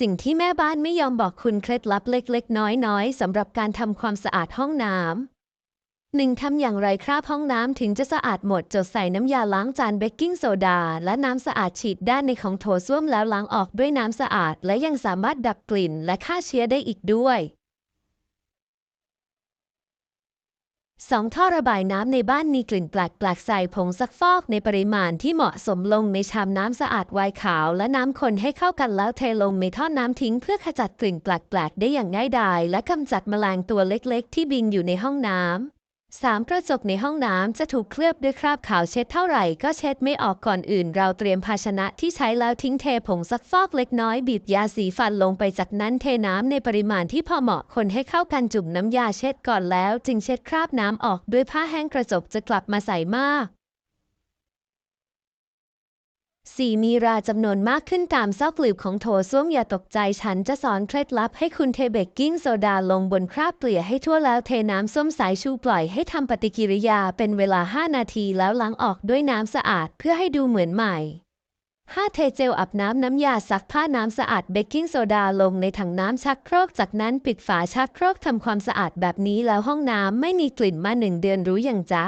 สิ่งที่แม่บ้านไม่ยอมบอกคุณเคล็ดลับเล็กๆ น้อยๆสำหรับการทำความสะอาดห้องน้ำหนึ่งทำอย่างไรคราบห้องน้ำถึงจะสะอาดหมดจดใส่น้ำยาล้างจานเบกกิ้งโซดา และน้ำสะอาดฉีดด้านในของโถส้วมแล้วล้างออกด้วยน้ำสะอาด และยังสามารถดับกลิ่นและฆ่าเชื้อได้อีกด้วย สองท่อระบายน้ำในบ้านมีกลิ่นแปลกๆใส่ผงซักฟอกในปริมาณที่เหมาะสมลงในชามน้ำสะอาดไวน์ขาวและน้ำคนให้เข้ากันแล้วเทลงในท่อน้ำทิ้งเพื่อขจัดกลิ่นแปลกๆ ได้อย่างง่ายดายและกำจัดแมลงตัวเล็กๆ ที่บินอยู่ในห้องน้ำ สามกระจกในห้องน้ำจะถูกเคลือบด้วยคราบขาวเช็ดเท่าไหร่ก็เช็ดไม่ออกก่อนอื่น เราเตรียมภาชนะที่ใช้แล้วทิ้งเทผงซักฟอกเล็กน้อยบีบยาสีฟันลงไปจากนั้นเทน้ำในปริมาณที่พอเหมาะคนให้เข้ากันจุ่มน้ำยาเช็ดก่อนแล้ว จึงเช็ดคราบน้ำออกด้วยผ้าแห้งกระจกจะกลับมาใสมาก 4. มีราจำนวนมากขึ้นตามซอกหลืบของโถส้วมอย่าตกใจฉันจะสอนเคล็ดลับให้คุณเทเบกกิ้งโซดาลงบนคราบเกลี่ยให้ทั่วแล้วเทน้ำส้มสายชูปล่อยให้ทำปฏิกิริยาเป็นเวลา 5 นาทีแล้วล้างออกด้วยน้ำสะอาดเพื่อให้ดูเหมือนใหม่ 5. เทเจลอาบน้ำน้ำยาซักผ้าน้ำสะอาดเบกกิ้งโซดาลงในถังน้ำชักโครก จากนั้นปิดฝาชักโครกทำความสะอาดแบบนี้แล้วห้องน้ำไม่มีกลิ่นมาหนึ่งเดือนรู้อย่างจ๊ะ